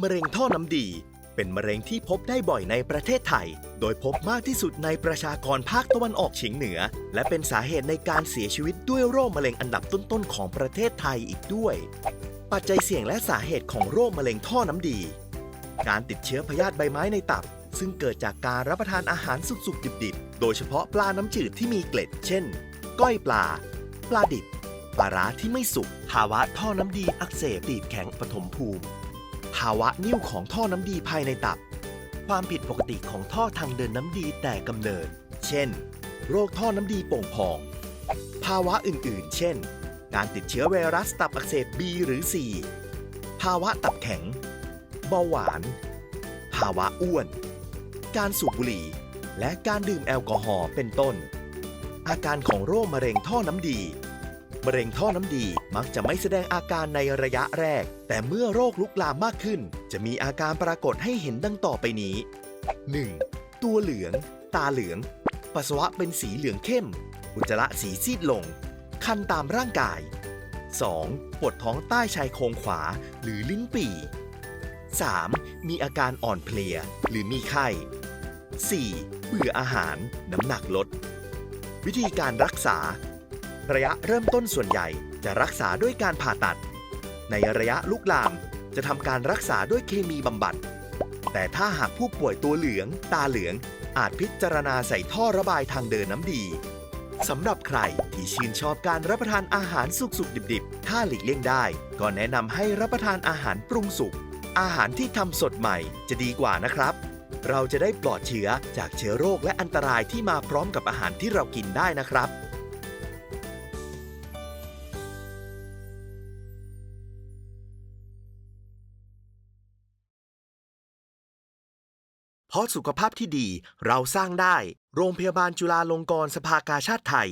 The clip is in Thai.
มะเร็งท่อน้ำดี เป็นมะเร็งที่พบได้บ่อยในประเทศไทย โดยพบมากที่สุดในประชากรภาคตะวันออกเฉียงเหนือ และเป็นสาเหตุในการเสียชีวิตด้วยโรคมะเร็งอันดับต้นๆของประเทศไทยอีกด้วย ปัจจัยเสี่ยงและสาเหตุของโรคมะเร็งท่อน้ำดี การติดเชื้อพยาธิใบไม้ในตับ ซึ่งเกิดจากการรับประทานอาหารสุกๆดิบๆ โดยเฉพาะปลาน้ำจืดที่มีเกล็ด เช่น ก้อยปลา ปลาดิบปลาร้าที่ไม่สุก ภาวะท่อน้ำดีอักเสบตีบแข็งปฐมภูมิาวะนิ่วของท่อน้ำดีภายในตับ ความผิดปกติของท่อทางเดินน้ำดีแต่กำเนิด เช่น โรคท่อน้ำดีโป่งพอง ภาวะอื่นๆ เช่น การติดเชื้อไวรัสตับอักเสบ B หรือ C ภาวะตับแข็ง เบาหวาน ภาวะอ้วน การสูบบุหรี่ และการดื่มแอลกอฮอล์เป็นต้น อาการของโรคมะเร็งท่อน้ำดี มะเร็งท่อน้ำดีมักจะไม่แสดงอาการในระยะแรก แต่เมื่อโรคลุกลามมากขึ้น จะมีอาการปรากฏให้เห็นดังต่อไปนี้ 1. ตัวเหลือง ตาเหลือง ปัสสาวะเป็นสีเหลืองเข้ม อุจจาระสีซีดลง คันตามร่างกาย 2. ปวดท้องใต้ชายโครงขวาหรือลิ้นปี่ 3. มีอาการอ่อนเพลียหรือมีไข้ 4. เบื่ออาหาร น้ำหนักลด วิธีการรักษา ระยะเริ่มต้นส่วนใหญ่จะรักษาด้วยการผ่าตัด ในระยะลุกลามจะทำการรักษาด้วยเคมีบำบัด แต่ถ้าหากผู้ป่วยตัวเหลือง ตาเหลือง อาจพิจารณาใส่ท่อระบายทางเดินน้ำดีสำหรับใครที่ชื่นชอบการรับประทานอาหารสุกๆดิบๆ ถ้าหลีกเลี่ยงได้ ก็แนะนำให้รับประทานอาหารปรุงสุก อาหารที่ทำสดใหม่จะดีกว่านะครับ เราจะได้ปลอดเชื้อจากเชื้อโรคและอันตรายที่มาพร้อมกับอาหารที่เรากินได้นะครับ เพราะสุขภาพที่ดีเราสร้างได้ โรงพยาบาลจุฬาลงกรณ์สภากาชาติไทย